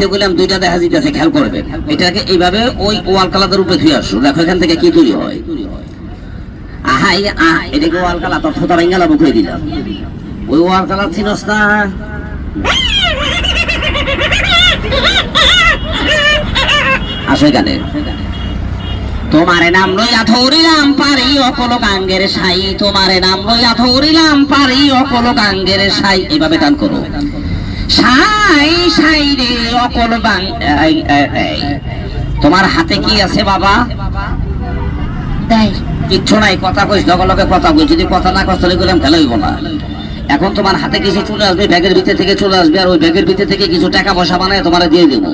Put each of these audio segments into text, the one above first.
দিতে গেলাম দুইটা দেখা যাইতেছে খেয়াল করবেন এটাকে এইভাবে ওই ওয়াল কালাদের উপরে ধুয়ে আসো। দেখো, এখান থেকে কি তৈরি হয়? আহাই, আহ এটাকে ওয়াল কালা দিলাম। ওই ওয়াল না আসো এখানে। তোমারে নাম লইয়া ধরিলাম, পারি অকল গাঙ্গের সাই। তোমারে নাম লইয়া ধরিলাম, পারি অকল গাঙ্গের সাই। এইভাবে টান করো। সাই সাই রে অকল। তোমার হাতে কি আছে বাবা? কিচ্ছু নাই কথা কইস লগে লগে কথা কই যদি কথা না কস তাহলে গেলাম খেলা হইব না। এখন তোমার হাতে কিছু চলে আসবে ব্যাগের ভিতর থেকে চলে আসবে আর ওই ব্যাগের ভিতর থেকে কিছু টাকা পয়সা বানায় তোমার দিয়ে দেবো।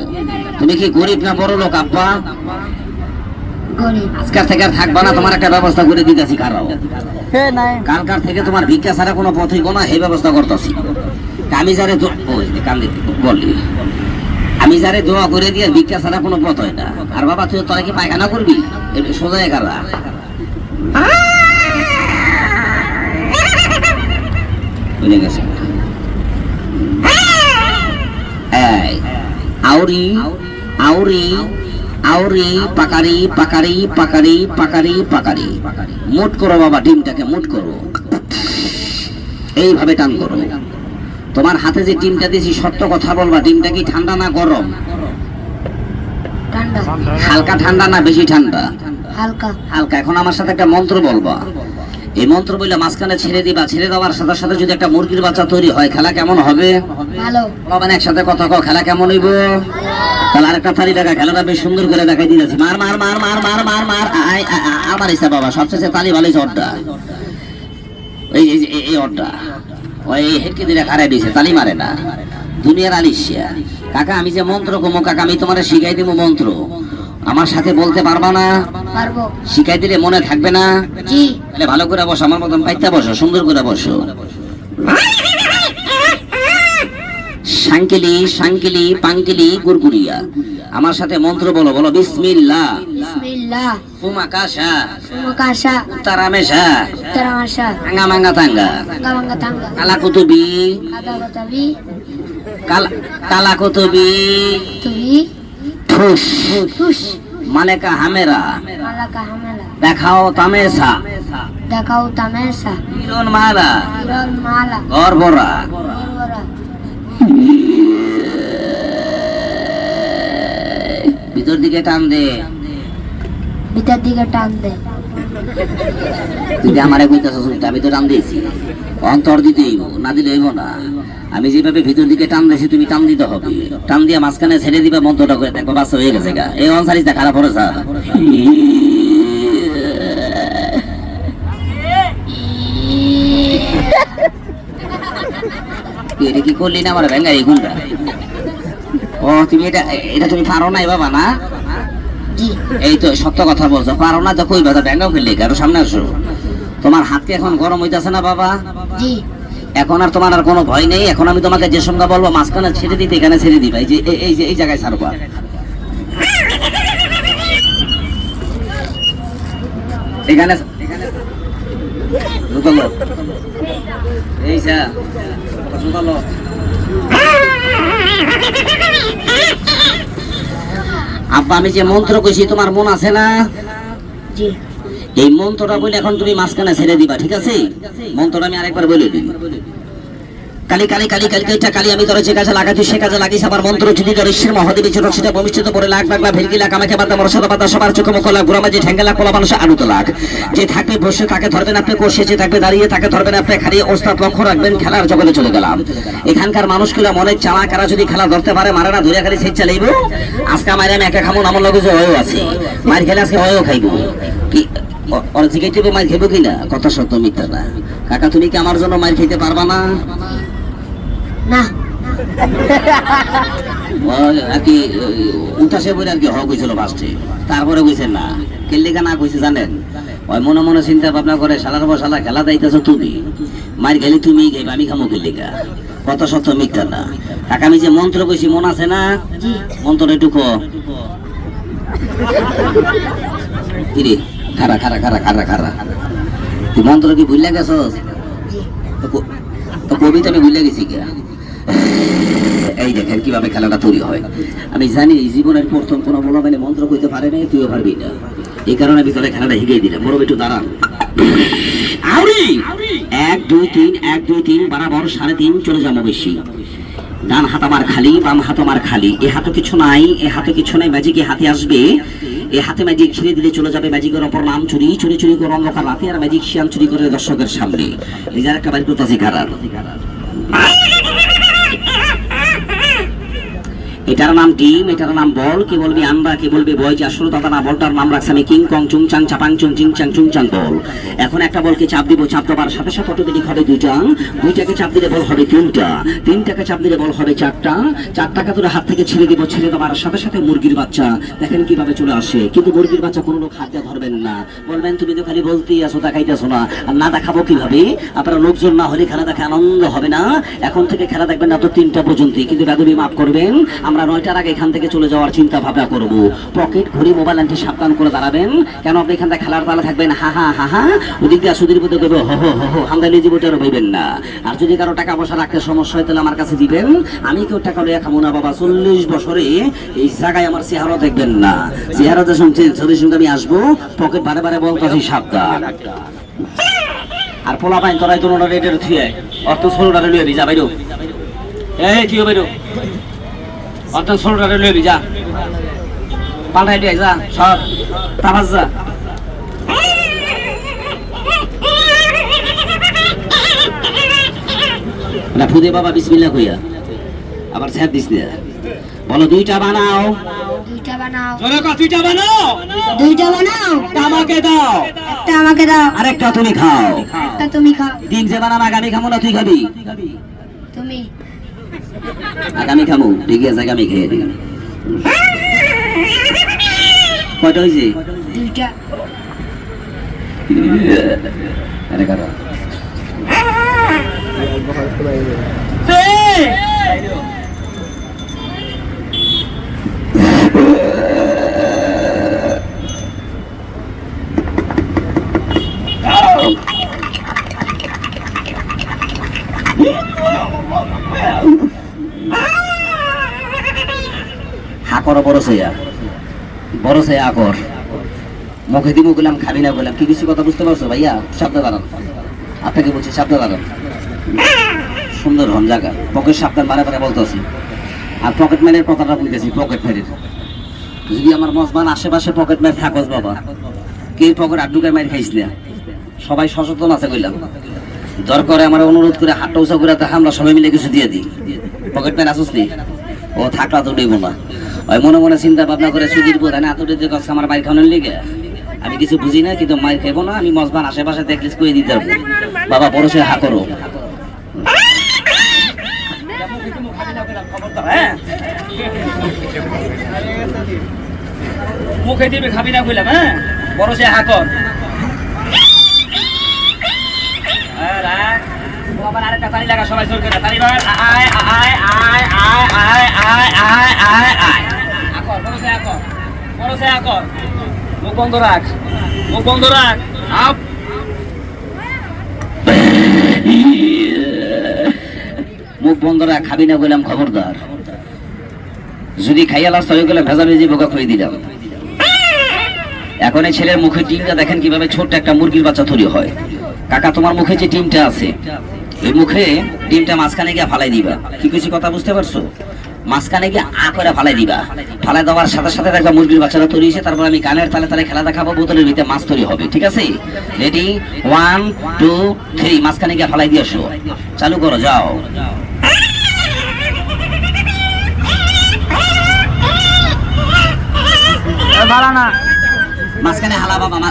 তুমি কি গরিব না বড় লোক আব্বা? গরিব। আজকাল থেকে আর থাকবা না তোমার একটা ব্যবস্থা করে দিতেছি কারও। হে নাই। কালকার থেকে তোমার ভিক্ষা ছাড়া কোনো পথ হইব না এই ব্যবস্থা করতেছি। আমি যারে কান্দি বললি। আমি যারে দোয়া করে দিয়ে ভিক্ষা ছাড়া কোনো পথ হয় না। আর বাবা, তুই তোরা কি পায়খানা করবি? সোজা এগারা বুঝে গেছে? আউরি আউরি আউরি, পাকারি পাকারি পাকারি পাকারি পাকারি। মুট করো বাবা, ডিমটাকে মুট করো। এইভাবে টান করো। তোমার হাতে যে ডিমটা দিয়েছি সত্য কথা বলবা ডিমটা কি ঠান্ডা না গরম? হালকা ঠান্ডা না বেশি ঠান্ডা? হালকা। হালকা। এখন আমার সাথে একটা মন্ত্র বলবা। এই মন্ত্র বললে মাঝখানে ছেড়ে দিবা। ছেড়ে দেওয়ার সাথে সাথে যদি একটা মুরগির বাচ্চা তৈরি হয় খেলা কেমন হবে? ভালো। বাবা একসাথে কথা কও খেলা কেমন হইব? তাহলে আরেকটা থালি দেখা খেলাটা বেশ সুন্দর করে দেখাই দিয়েছি মার মার মার মার মার মার মার আয়, আমার ইচ্ছা বাবা সবচেয়ে তালি ভালো অড্ডা। এই এই যে- এই- এই অড্ডা। ওই দিলে খারাই দিয়েছে তালি মারে না। দুনিয়ার আলিশিয়া কাকা আমি যে মন্ত্র কমো কাকা আমি তোমার শিখাই দিব মন্ত্র। আমার সাথে বলতে পারবা না? শিখাই দিলে মনে থাকবে না? তাহলে ভালো করে বসো আমার মতন পাইতে বসো সুন্দর করে বসো। সাঙ্কিলি সাঙ্কিলি পাঙ্কিলি গুরগুরিয়া আমার সাথে মন্ত্র বলো বলো ফুমাকাশা। আঙ্গা মাঙ্গা তাঙ্গা গামাঙ্গা তাঙ্গা কালা কুতুবি। কুতুবি ঠুস মালেকা হামেরা। মালাকা দেখাও তামেসা দেখাও তামেসা কিরণ মালা গর্বরা। ভিতর দিকে টান দে। ভিতর দিকে টান দে। তুই আমারে কইতাছ আমি তো টান দিয়েছি। অন্তর দিতে হইব না দিলে হইব না। আমি যেভাবে ভিতর দিকে টান দিয়েছি তুমি টান দিতে হবে। টান দিয়ে মাঝখানে ছেড়ে দিবে মন্ত্রটা করে দেখো বাচ্চা হয়ে গেছে গা। এই অনসারিটা খারাপ হরে স্যার এটা কি করলি না আমার এই ঘুমটা ও তুমি এটা এটা তুমি পারো নাই বাবা না? এই তো সত্য কথা বলছো। পারো না তো কই বাধা ব্যাঙ্গাও খেললে কারও সামনে আসো। তোমার হাত কি এখন গরম হইতাছে না বাবা? এখন আর তোমার আর কোনো ভয় নেই? এখন আমি তোমাকে যে সংখ্যা বলব মাঝখানে ছেড়ে দিতে এখানে ছেড়ে দিবা। এই যে এই- যে এই জায়গায় ছাড়বা। এখানে এখানে এই যা। ঢুকালো আব্বা আমি যে মন্ত্র কইছি তোমার মন আছে না? এই মন্ত্রটা বলে এখন তুমি মাঝখানে ছেড়ে দিবা ঠিক আছে? মন্ত্রটা আমি আরেকবার বলে দিই। কালি কালি কালি কালি কালিটা কালি, আমি তোর যে কাজে লাগাচ্ছি সে কাজে লাগিস। আমার মন্ত্র যদি তোর ঈশ্বর মহাদেবী ছোট সেটা ভবিষ্যতে পরে লাখ লাখ ভেরগিলা কামাকে বাদা মর সাদা পাতা সবার চোখে মুখ লাখ গুড়া মাঝে ঠেঙ্গেলা কোলা মানুষ আলুত লাখ। যে থাকবে বসে, তাকে ধরবেন আপনি কষে, যে থাকবে দাঁড়িয়ে, তাকে ধরবেন আপনি খালি ওস্তাদ লক্ষ্য রাখবেন, খেলার জগতে চলে গেলাম। এখানকার মানুষগুলো মনে চালা কারা যদি খেলা ধরতে পারে, মারে না ধরে খালি সেই চালাইব। আজকে মারে আমি একা খামো আমার লগে যে হয়েও আছে। মার খেলে আজকে হয়েও খাইব। কি জিজ্ঞাসা মার খেবো কিনা? কথা সত্য, মিথ্যা না। কাকা, তুমি কি আমার জন্য মার খেতে পারবা না? না। জানেন? মনে মনে চিন্তা ভাবনা খেলা তুমি। তুমি আমি না। আমি যে মন্ত্র কইছি মন আছে না? মন্ত্র একটু কো। কিরে খারা খারা খারা খারা খারা তুই মন্ত্র কি ভুলে গেছস তো কবিতা আমি ভুলে গেছি কে এই দেখেন কীভাবে খেলাটা তৈরি হয়। আমি জানি এই জীবনের প্রথম কোনো বলবানে মন্ত্র কইতে পারে নাই, তুইও পারবি না। এই কারণে আমি তোরা খেলাটা হিগিয়ে দিলাম। বড় একটু দাঁড়ান। আউরি এক, দুই, তিন, এক, দুই, তিন, বরাবর সাড়ে তিন, চলে যাব বেশি। ডান হাত আমার খালি, বাম হাত আমার খালি। এ হাতে কিছু নাই, এ হাতে কিছু নাই ম্যাজিক হাতে আসবে। এ হাতে ম্যাজিক ছিঁড়ে দিলে চলে যাবে ম্যাজিকের অপর নাম চুরি চুরি চুরি করে অন্ধকার রাতে আর ম্যাজিক শিয়ান চুরি করে দর্শকের সামনে। যার একটা বাড়ি করতেছি কারার এটার নাম ডিম, এটার নাম বল, কে বলবি আমরা কে বলবি বয় যে আসলে দাদা না, বলটার নাম রাখছে আমি কিং কং, চুং চাং, চাপাং, চুং চিং চাং, চুং চাং, বল। এখন একটা বলকে চাপ দিব, চাপ দেওয়ার সাথে সাথে অটোমেটিক হবে দুইটা। দুইটাকে চাপ দিলে বল হবে তিনটা। তিনটাকে চাপ দিলে বল হবে চারটা। চারটাকে তোর হাত থেকে ছেড়ে দিব, ছেড়ে দেওয়ার সাথে সাথে মুরগির বাচ্চা। দেখেন কীভাবে চলে আসে। কিন্তু মুরগির বাচ্চা কোনো লোক হাত ধরবেন না। বলবেন, তুমি তো খালি বলতেই আসো দেখাইতেছো না। আর না দেখাবো কীভাবে? আপনারা লোকজন না হলে খেলা দেখে আনন্দ হবে না। এখন থেকে খেলা দেখবেন না তো তিনটা পর্যন্ত কিন্তু বেদবি মাফ করবেন আমরা নয়টার আগে এখান থেকে চলে যাওয়ার চিন্তা ভাবনা করব। পকেট ঘড়ি, মোবাইল আনটি সাবধান করে দাঁড়াবেন। কেন আপনি এখান থেকে খেলার তালা থাকবেন? হা হা হা হা। ওদিক দিয়ে সুদীর পথে করবে হো হো হো আমরা নিজে বইটার ভাইবেন না। আর যদি কারও টাকা পয়সা রাখতে সমস্যা হয়, তাহলে আমার কাছে দিবেন। আমি কেউ টাকা লইয়া খাব না, বাবা। চল্লিশ বছরে এই জায়গায় আমার চেহারা দেখবেন না। চেহারাতে শুনছে ছবির সঙ্গে আমি আসব। পকেট বারে বারে বলতেছি সাবধান। আর পোলা পাইন, তোরাই তো ওনারা রেটের থুয়ে অর্থ ষোলোটা লইয়ে যা বাইরো। এই, কি বাইরো? অর্থ ষোলোটা লইয়ে যা। পাল্টাই দিয়ে যা তামাজ যা। না ফুদে বাবা বিসমিল্লাহ কইয়া। আবার স্যার দিস না। বলো দুইটা বানাও। দুইটা বানাও। জোরে দুইটা বানাও। দুইটা বানাও। একটা আমাকে দাও। একটা আমাকে দাও। আরেকটা তুমি খাও। একটা তুমি খাও। দিন যে বানাম আগামী খামো না তুই খাবি। তুমি। আগামী খামো। ঠিক আছে আগামী খেয়ে দিই কয়টা হয়েছে আরে কারও হাকর বড় সইয়া বড় সইয়া আকর। মুখে দিব গেলাম খাবি না বললাম কি কিছু কথা বুঝতে পারছ ভাইয়া? শব্দ দাঁড়ান। আপনাকে বলছি শব্দ দাঁড়ান। সুন্দর হন জায়গা পকেট সাবধান, বারে বারে বলতেছি। আর পকেট ম্যানের কথাটা বলতেছি পকেট ম্যানের যদি আমার মজমান আশেপাশে পকেট ম্যান থাকস বাবা কে পকেট আড্ডুকে মার খাইস না। সবাই সচেতন আছে কইলাম। দরকারে আমার অনুরোধ করে হাটটা উঁচা করে আমরা সবাই মিলে কিছু দিয়ে দিই। পকেট ম্যান আসুস নি? ও থাকলা তো দেবো না। ওই মনে মনে চিন্তা ভাবনা করে সুদির বোধ না এতটা যে কষ্ট আমার মাইর খাওয়ানোর লিগে। আমি কিছু বুঝি না কিন্তু মাইর খাইবো না আমি মজবান আশেপাশে দেখলিস করে দিতে পারব বাবা বড় সে হা করো মুখে দিবে খাবি না কইলাম হ্যাঁ? বড় সে হা কর হ্যাঁ, সবাই আয় আয় আয় আয় আয় আয় আয় আয় আয়। মুখ বন্ধ রাখ খাবি না বললাম খবরদার। যদি খাইয়া হয়ে গেলে ভেজা ভেজি বোকা খুঁয়ে দিলাম। এখন এই ছেলের মুখে টিমটা দেখেন কীভাবে ছোট্ট একটা মুরগির বাচ্চা তৈরি হয়। কাকা, তোমার মুখে যে টিমটা আছে এই মুখে ডিমটা মাঝখানে গিয়ে ফালাই দিবা। কি কিছু কথা বুঝতে পারছ? মাঝখানে গিয়ে আ করে ফালাই দিবা। ফালাই দেওয়ার সাথে সাথে দেখবা মুরগির বাচ্চারা তৈরি হয়েছে তারপর আমি গানের তালে তালে খেলা দেখাবো বোতলের ভিতরে মাছ তৈরি হবে ঠিক আছে? রেডি ওয়ান টু থ্রি মাঝখানে গিয়ে ফালাই দিয়ে আসো। চালু করো যাও। মাঝখানে হালা বাবা মা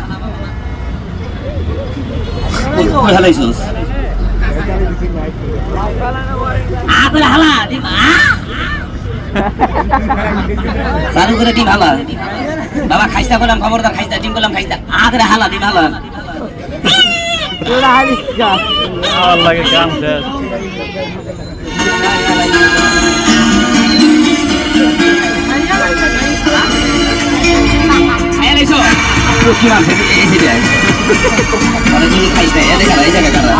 আ হালা দি আ! চালু করে ডিম হালা। বাবা খাইসা করলাম খবরদার খাইসা ডিম করলাম খাইসা আগরে হালা ডিম হালা। লাগে কাম শেষ কি মাছ এসে দেয় মানে তুমি খাইস না এদের এই জায়গা কাটা